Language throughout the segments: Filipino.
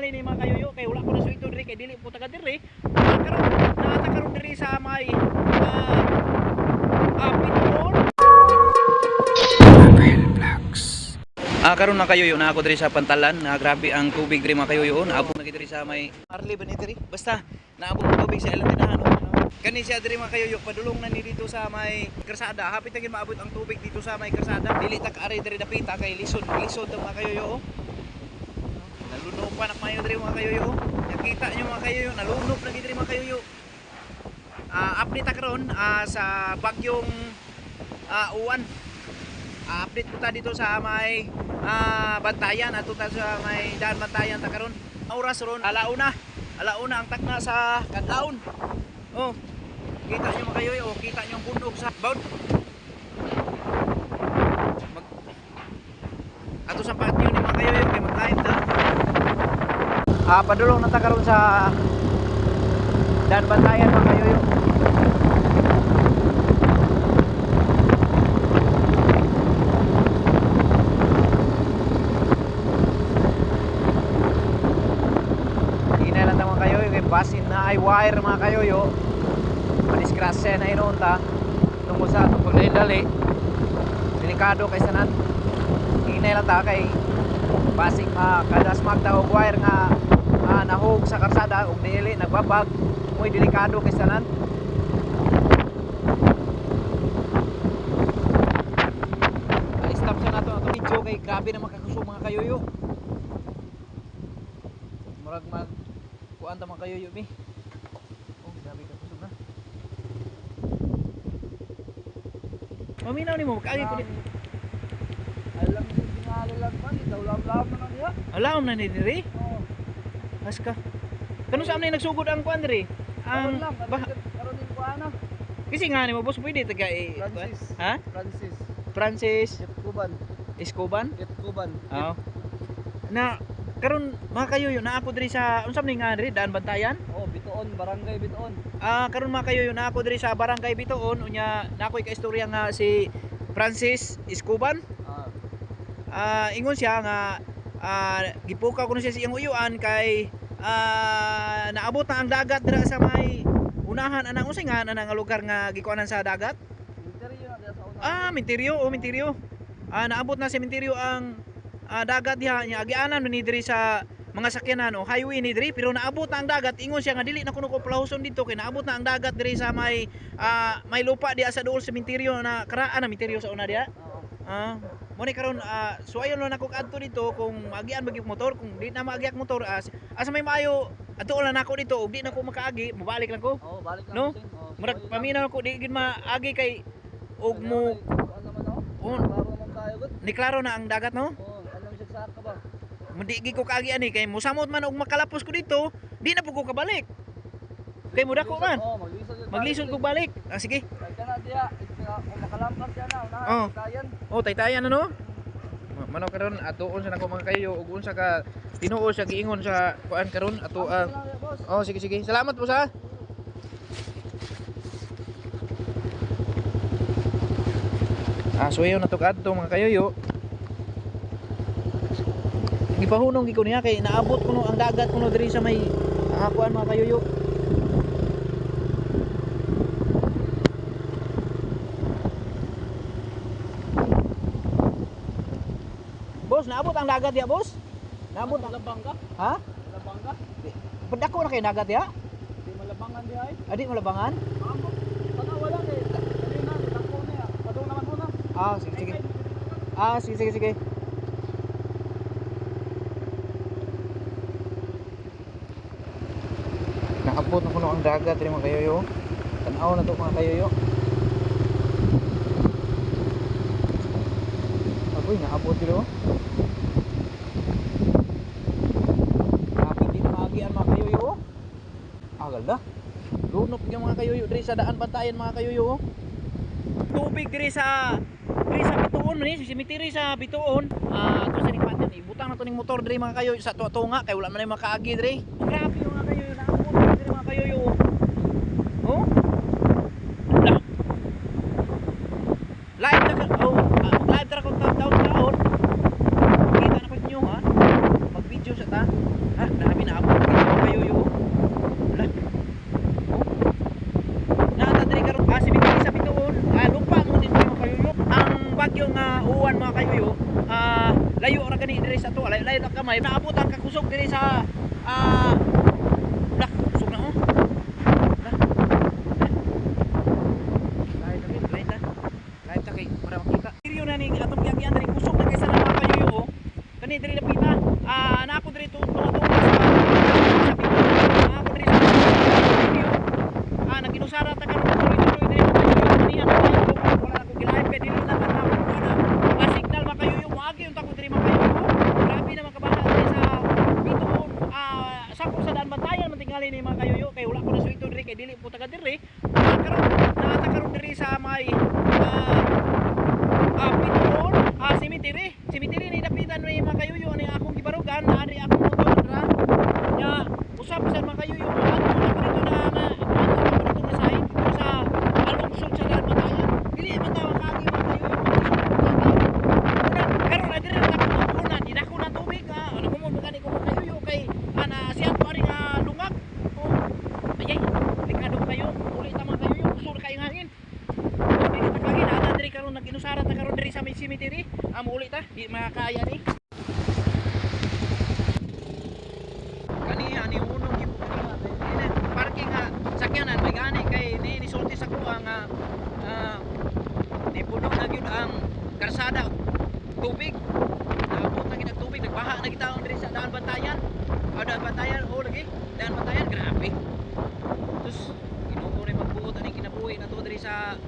tingali ni mga kayoyo kay wala ko na suito diri kay dili po taga diri. Karon naata karon diri sa may ah uh, Pituon. Ah, karon na kayoyo na ako diri sa Pantalan. Na grabe ang tubig diri mga kayoyo. Naabot na diri sa may Arli ba diri? Basta naabot ang tubig sa ilang tinahan. Kani siya diri mga kayoyo padulong na ni dito sa may Karsada. Hapit na maabot ang tubig dito sa may Karsada. Dili ta kaari diri dapita kay lisod, lisod to mga kayoyo. oh. Nalunok pa na mayo diri mga kayoyo. oh. Nakita nyo mga kayoyo, nalunok na diri mga kayoyo. Ah, update ta karon ah, sa bagyong ah, uwan. Ah, update ko ta dito sa may ah, bantayan ato ta sa may daan bantayan ta karon. Oras ron alauna. Alauna ang takna sa kadlaon. Oh. Kita nyo mga kayoy, oh, kita nyo ang bundok sa bound. Mag Ato sa patio ni mga kayoy, kay mag-live na. Ah, padulong na ta karon sa daan bantayan mga kayoy. Hinay lang tama kayo, yung basin na ay wire mga kayo yo. Madiskrasya na inoon ta. Tungo sa itong pagdali-dali. Delikado kay sanan. Hinay lang ta kay basin ma kadas magta og wire nga nahog sa karsada ug dili nagbabag. Muy delikado kay sanan. Ah, stop sa nato ato video kay grabe na makakusog mga kayo yo. Murag mag kuan ta man kayo yumi. Oh, grabe ka kusog na. Maminaw nimo kaagi ko ni. Alam mo yung tingali lang man, ikaw lam-lam na niya. Alam na ni diri. Oo. Aska. Kano sa amnay nagsugod ang kuan diri? Ang karon din ko ana. kasi nga ni mo boss pwede taga eh, kuan? Francis. Ha? Francis. Francis. Escoban. Kit Kuban. Oo. Na karon mga kayo yun na ako diri sa unsam ni nga diri daan bantayan. Oh, Bitoon, Barangay Bitoon. Ah, karon mga kayo yun na ako diri sa Barangay Bitoon unya na ako'y kaistorya nga si Francis Escoban. Ah, Ah, ingon siya nga ah, gipukaw ko na siya sa iyang uyuan kay ah, naabot na ang dagat dira sa may unahan anang usay nga anang lugar nga gikuanan sa dagat. Ah, Minteryo, o Minteryo. Ah, naabot na sa Minteryo ang ah, dagat diha nya agianan ni diri sa mga sakyanan o highway ni diri pero naabot na ang dagat ingon siya nga dili na kuno ko plahuson dito kay naabot na ang dagat diri sa may ah, may lupa diha sa duol sa Minteryo na karaan na Minteryo sa una diha. Oo. Ah, mo ni karon ah, so ayon lang ako adto dito kung magian bagi motor kung di na maagi ak motor as asa may maayo adto lang ako dito ug di na ko makaagi mobalik lang ko. Oo, balik lang No? Murag so, lang. paminaw ko di gid maagi kay ug Ano, mo tayo gud. ni klaro na ang dagat no. Oo, alam sa ka ba? Mundi gi ko kaagi ani kay musamot man og makalapos ko dito, di na po ko kabalik. Kay muda ko man. Oo, maglisod. ko balik. Ah sige. Na diya, kung makalampas yan na, Oo. na, tayan. Oh, taytayan ano? Mano karon atuon sa nako mga kayo ug unsa ka tinuo siya giingon sa kuan karon ato Ah, boss. Oh, sige sige. Salamat po sa. Ah, so yun nato kadto mga kayoyo. Gipahunong gi ko niya kay naabot kuno ang dagat kuno diri sa may ah, kuan mga kayoyo. Boss, naabot ang dagat ya, boss? Naabot ang Malabang ka? Ha? Malabang ka? Padako na kay dagat ya? Di malabangan di ay. Adi malabangan? Ako, tanawa lang eh. Kanina, nilako niya. Padung naman muna. Ah, sige sige. Ah, sige sige sige. Naabot na kuno ang dagat diri mga kayoyo. Tanaw na to mga kayoyo. Agoy, naabot dito. Grabe di na maagian mga kayoyo. Agal da. Lunok yung mga kayoyo diri sa daan bantayan mga kayoyo. Tubig diri sa diri sa bituon ni simitiri sa bituon. Ah, to sa ning ibutang na to ning motor diri mga kayoyo sa tuwa kay wala man ay makaagi diri. Grabe yung mga kayoyo naabot na diri mga kayoyo. Oh? Ala. Live na ka oh, ah, live ra ko taon taon. Kita na ko ninyo ha. Mag-video sa ta. Ha, dami uwan mga kayuyo. Ah, layo ra gani diri sa to. Layo layo na kamay. Naabot ang kakusog diri sa ah Lah, kusog na oh. Makita. Diri na ning atong giagian diri kusog na kaysa na mga kayuyo. oh. Kani diri na. Ah, na ako diri to to to sa sa pita. Na ako diri sa video. Ah, naginusara ta karon tuloy tuloy diri mga kayuyo. Niya na tayo wala ako gilahin kay dili na man ako na. Ah, signal mga kayuyo mo agi unta ko diri mga kayuyo. Grabe naman kabahan diri sa bituon. Ah, sakop sa daan bantayan man tingali ni mga kayuyo kay wala ko na suito diri kay dili po taga diri. Karon naata karon diri sa may ah ah bituon ah cemetery. Cemetery ni dapitan ni mga kayuyo ni akong gibarugan na ari akong motor ra. Ya, usap sa mga kayuyo mo ato na ko dito na na ato na ko dito na sahig dito sa alungsod sa daan bantayan. Dili man tawo kagi mga kayuyo. Karon na diri na ako na di na ako na tubig ha. Ano mo mo gani ko mga kayuyo kay ana siya pa rin nga lungag. Oh. Ayay, likado kayo. Uli ta mga kayuyo, usur kayo hangin. Di kita kagi na ana diri karon naginusara ta karon diri sa may cemetery. Amo uli ta, di makakaya ni. Kani ani unong ibu ini parking nga sakyanan may gani kay ni nisulti sa kuha nga ah, ni puno na gyud ang karsada tubig. Naabot na kita tubig, nagbaha na kita diri sa daan bantayan. Ah, daan bantayan, oh lagi. Daan bantayan, grabe. Terus inumo rin magbuot ani kinabuhi na to diri sa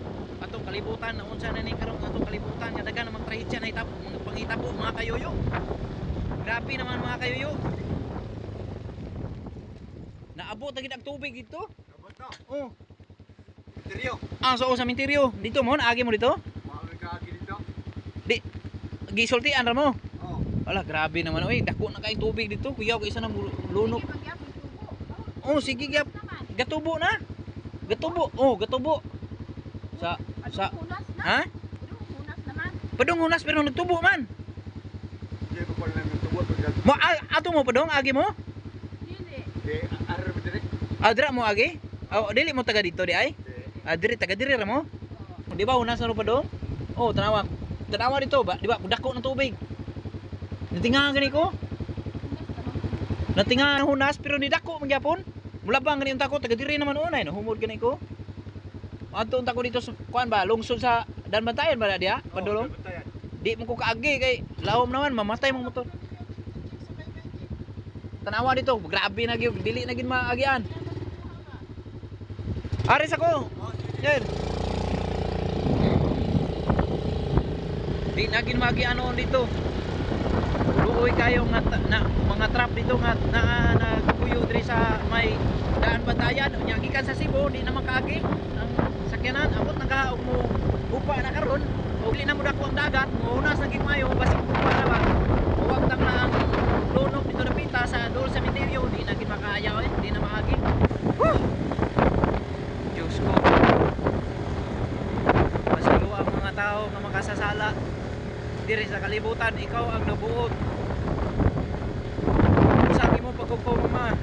atong kalibutan na unsa na ni karong atong kalibutan nga daghan namang trahedya na itabo mga pangitabo mga kayoyo. Grabe naman mga kayoyo. Naabot na gid ang tubig dito. Kabato. Oh. Seryo. Ah, so sa minteryo. Dito mo, naagi mo dito? Mga kagi dito. Gisultian ra mo. Oh. Wala, grabe naman. Uy, dako na kayong tubig dito. Kuya, ko isa na lunok. Oh, sige, gyap. Gatubo na. Gatubo. Oh, gatubo. Sa sa ha? Padong unas pero nagtubo man. Mo a- ato mo padong agi mo? Di arar mo diri. Adra mo agi? Oh, dili mo taga dito di ay? Adri taga diri ra mo? Di ba unas na padong? Oh, tanawa. Tanawa dito ba? Di ba dako ng tubig. Natinga gani ko. Natinga ng hunas pero ni dako man gyapon. Mula bang gani unta ko taga diri naman unay no humod gani ko. Ato unta ko dito sa kuan ba lungsod sa Dan Bantayan ba na diya? Padulong? Oh. Di mo ko kaagi kay lawom naman mamatay mong motor. Tanawa dito, grabe na gyud, dili na gid maagian. Aris ako. Oh, sige. Yan. Di na gid maagian noon dito. Luoy kayo nga na, mga trap dito nga na nagkuyo diri sa may daan batayan nya gikan sa Cebu di na makaagi ang sakyanan abot na ka mo upa na karon. Ug di na mo dako ang dagat. Muhunas na gid mayo basta upa na ba huwag tang na ang lunok dito na pita sa dol sa cemetery di na gid makaayaw eh. Di na maagi. Whew! Diyos ko. Masalo ang mga tao nga makasasala. Diri sa kalibutan ikaw ang nabuot. Sa mo pagkuko mama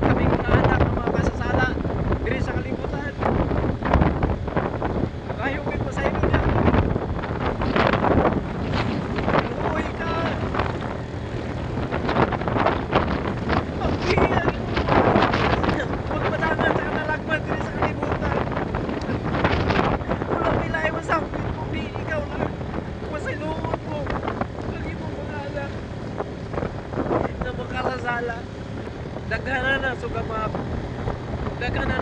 kami ko na anak ng mga kasasala diri sa kalibutan ayaw ko sa inyo niya Uy ka Pagpihal Huwag matangan sa kanalagman diri sa kalibutan Walang pilay mo sa akin Pumi, ikaw lang Masiluot mo Lagi mo mga anak Daghanan na sugamap Daghanan na